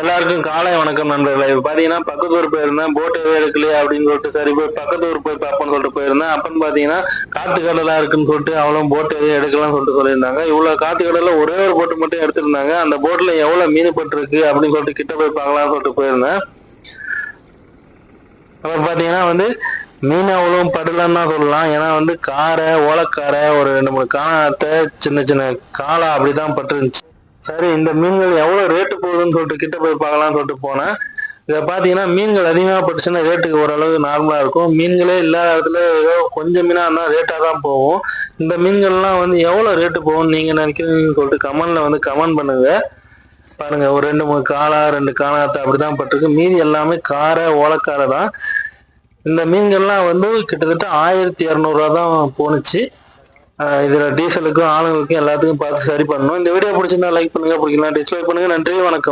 எல்லாருக்கும் காலை வணக்கம் நண்பர்களே. இப்போ பாத்தீங்கன்னா பக்கத்து ஊர் போயிருந்தேன். போட்டு எதுவும் அப்படின்னு சொல்லிட்டு சரி போய் பக்கத்து ஊர் போய் பார்ப்போம்னு சொல்லிட்டு போயிருந்தேன். அப்பன்னு பாத்தீங்கன்னா காத்து கடலா இருக்குன்னு சொல்லிட்டு அவளும் போட்டு எதுவும் எடுக்கலாம்னு சொல்லிட்டு சொல்லியிருந்தாங்க. இவ்வளவு காத்து கடலில் ஒரே ஒரு போட்டு மட்டும் எடுத்திருந்தாங்க. அந்த போட்ல எவ்வளவு மீன் பட்டிருக்கு அப்படின்னு சொல்லிட்டு கிட்ட போய் பார்க்கலாம்னு சொல்லிட்டு போயிருந்தேன். அப்புறம் பாத்தீங்கன்னா வந்து மீன் அவ்வளோ படலன்னு தான் சொல்லலாம். ஏன்னா வந்து காரை ஓலக்காரை ஒரு ரெண்டு மூணு காணத்தை சின்ன சின்ன காளை அப்படிதான் பட்டுருந்துச்சு. சரி இந்த மீன்கள் எவ்வளவு ரேட்டு போகுதுன்னு சொல்லிட்டு கிட்ட போய் பார்க்கலாம்னு சொல்லிட்டு போனேன். இதை பார்த்தீங்கன்னா மீன்கள் அதிகமாக பட்டுச்சுன்னா ரேட்டுக்கு ஓரளவு நார்மலாக இருக்கும். மீன்களே இல்லாத இடத்துல ஏதோ கொஞ்சம் மீனாக இருந்தால் ரேட்டாக தான் போகும். இந்த மீன்கள்லாம் வந்து எவ்வளோ ரேட்டு போகும்னு நீங்கள் நினைக்கிறீங்கன்னு சொல்லிட்டு கமெண்டில் வந்து கமெண்ட் பண்ணுங்க. பாருங்க ஒரு ரெண்டு மூணு காளா ரெண்டு காணாத்தை அப்படிதான் பட்டிருக்கு. மீதி எல்லாமே காரை ஓலக்காரை தான். இந்த மீன்கள்லாம் வந்து கிட்டத்தட்ட ஆயிரத்தி இரநூறுவா தான் போணுச்சு. இதுல டீசலுக்கும் ஆளுங்களுக்கும் எல்லாத்துக்கும் பார்த்து சரி பண்ணணும். இந்த வீடியோ பிடிச்சிருந்தா லைக் பண்ணுங்க பிடிக்கலாம் டிஸ்லைக் பண்ணுங்க. நன்றி வணக்கம்.